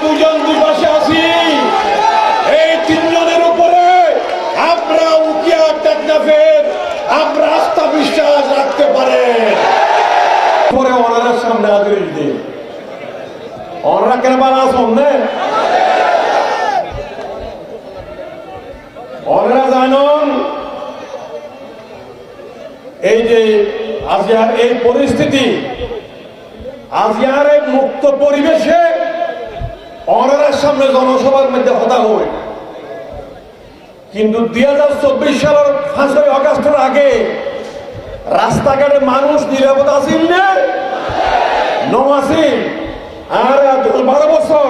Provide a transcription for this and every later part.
দুজন দুপাশে আছি। এই তিনজনের উপরে আমরা উকিয়া আমরা আস্থা বিশ্বাস রাখতে পারেন পরে ওনাদের সামনে আদরিস দিন। ওনারা কেন বানা সামনে ওনারা জানুন, এই যে আজিয়ার এই পরিস্থিতি আজিয়ার এই মুক্ত পরিবেশে অনারের সামনে জনসভার মধ্যে হতা হই। কিন্তু দুই হাজার চব্বিশ সালের পাঁচই অগস্টের আগে রাস্তাঘাটে মানুষ নিরাপদ আসিল না? আর বারো বছর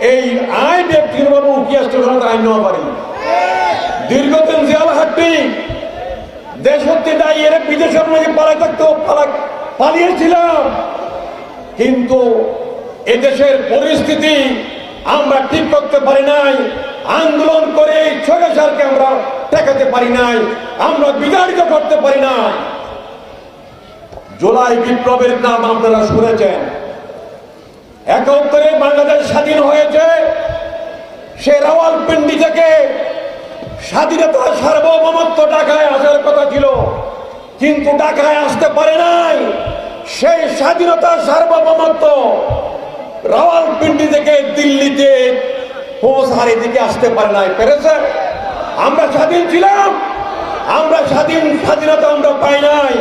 এই আই ব্যক্তির বাবু উকিয়া স্টেশন আইন নেওয়া পারি। দীর্ঘদিন জেল হাট্টি দেশ হতে দায়ী এর বিদেশের মধ্যে পালাই থাকতো পালা- পালিয়েছিলাম। কিন্তু এদেশের পরিস্থিতি আমরা ঠিক করতে পারি নাই। আন্দোলন করে এই স্বৈরাচারকে আমরা ঠেকাতে পারি নাই। আমরা বিতাড়িত করতে পারি না জুলাই বিপ্লবের নাম আপনারা শুনেছেন। একাত্তরে বাংলাদেশ স্বাধীন হয়েছে। সে রাওয়ালপিন্ডি থেকে স্বাধীনতা সার্বভৌমত্ব ঢাকায় আসার কথা ছিল। কিন্তু ঢাকায় আসতে পারে নাই। সেই স্বাধীনতা সার্বভৌমত্ব রাওয়ালপিন্ডি থেকে দিল্লিতে পৌঁছার এদিকে আসতে পারে নাই, পেরেছে? আমরা স্বাধীন ছিলাম, আমরা স্বাধীন স্বাধীনতা আমরা পাই নাই।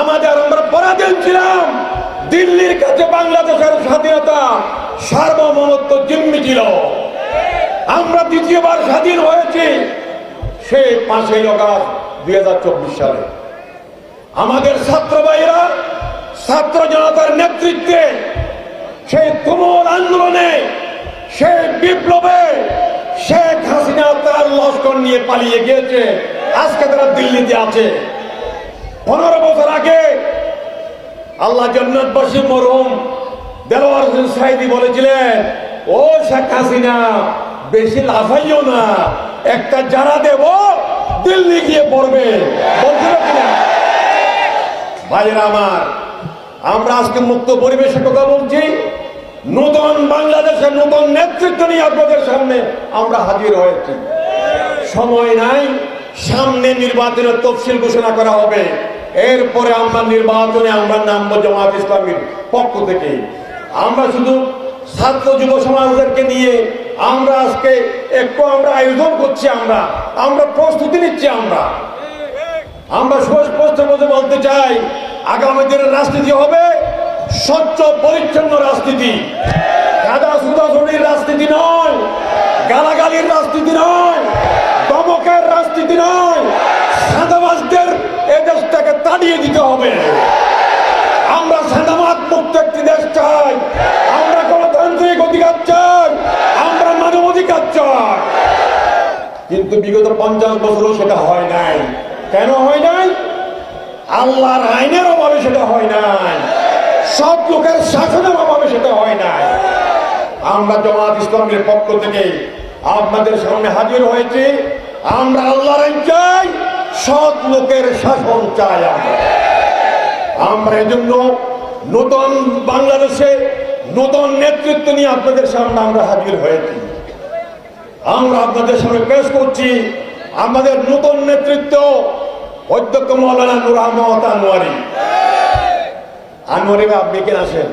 আমাদের আমরা পরাধীন ছিলাম, দিল্লির কাছে বাংলাদেশের স্বাধীনতা সার্বভৌমত্ব জিম্মি ছিল। আমরা দ্বিতীয়বার স্বাধীন হয়েছি সে পাঁচই অগাস্ট দুই হাজার চব্বিশ সালে। আমাদের ছাত্র ভাইয়েরা ছাত্র জনতার নেতৃত্বে সেই তুমুল আন্দোলনে, সে বিপ্লবে শেখ হাসিনা তার লস্কর নিয়ে পালিয়ে গিয়েছে। আজকে তারা দিল্লিতে আছে। পনেরো বছর আগে আল্লাহ জন্নতবাসী মরহুম দেলোয়ার হোসেন সাইদি বলেছিলেন, ও শেখ হাসিনা, বেশি লাফাইও না, একটা যারা দেব, দিল্লি গিয়ে পড়বে। বলছিল ভাইয়েরা আমার, আমরা আজকে মুক্ত পরিবেশে কথা বলছি। নতুন বাংলাদেশের নতুন নেতৃত্ব নিয়ে আপনাদের সামনে আমরা হাজির হয়েছি। সময় নাই, সামনে নির্বাচনের তফসিল ঘোষণা করা হবে। এরপরে আমরা নির্বাচনে আমরা নামবো জামাত ইসলামীর পক্ষ থেকে। আমরা শুধু ছাত্র যুব সমাজদেরকে নিয়ে আমরা আজকে একটু আমরা আয়োজন করছি আমরা আমরা প্রস্তুতি নিচ্ছি আমরা। আমরা সুস্পষ্ট বলতে চাই, আগামী দিনের রাজনীতি হবে স্বচ্ছ, পরিচ্ছন্ন রাজনীতি। কাদা সুদাসনির রাজনীতি নয়, গালাগালির রাজনীতি নয়, দমকের রাজনীতি নয়, সাদাবাজদের এ দেশটাকে তাড়িয়ে দিতে হবে। আমরা সাদাবাদ মুক্ত একটি দেশ চাই, আমরা গণতান্ত্রিক অধিকার চাই, আমরা মানব অধিকার চাই। কিন্তু বিগত পঞ্চাশ বছরও সেটা হয় নাই। কেন হয় নাই? আল্লাহর আইনের অভাবে সেটা হয় নাই। সব লোকের শাসনের অভাবে সেটা হয় নাই। আমরা জামাত ইসলামের পক্ষ থেকে আপনাদের সামনে হাজির হয়েছি। আমরা আল্লাহর চাই সৎ লোকের শাসন চাই আমরা। আমরা এজন্য নতুন বাংলাদেশে নতুন নেতৃত্ব নিয়ে আপনাদের সামনে আমরা হাজির হয়েছি। আমরা আপনাদের সামনে পেশ করছি আমাদের নতুন নেতৃত্ব অধ্যক্ষ মৌলানা নুর আহমদ আনোয়ারি। আনোয়ারি আপনি কেন আসেন।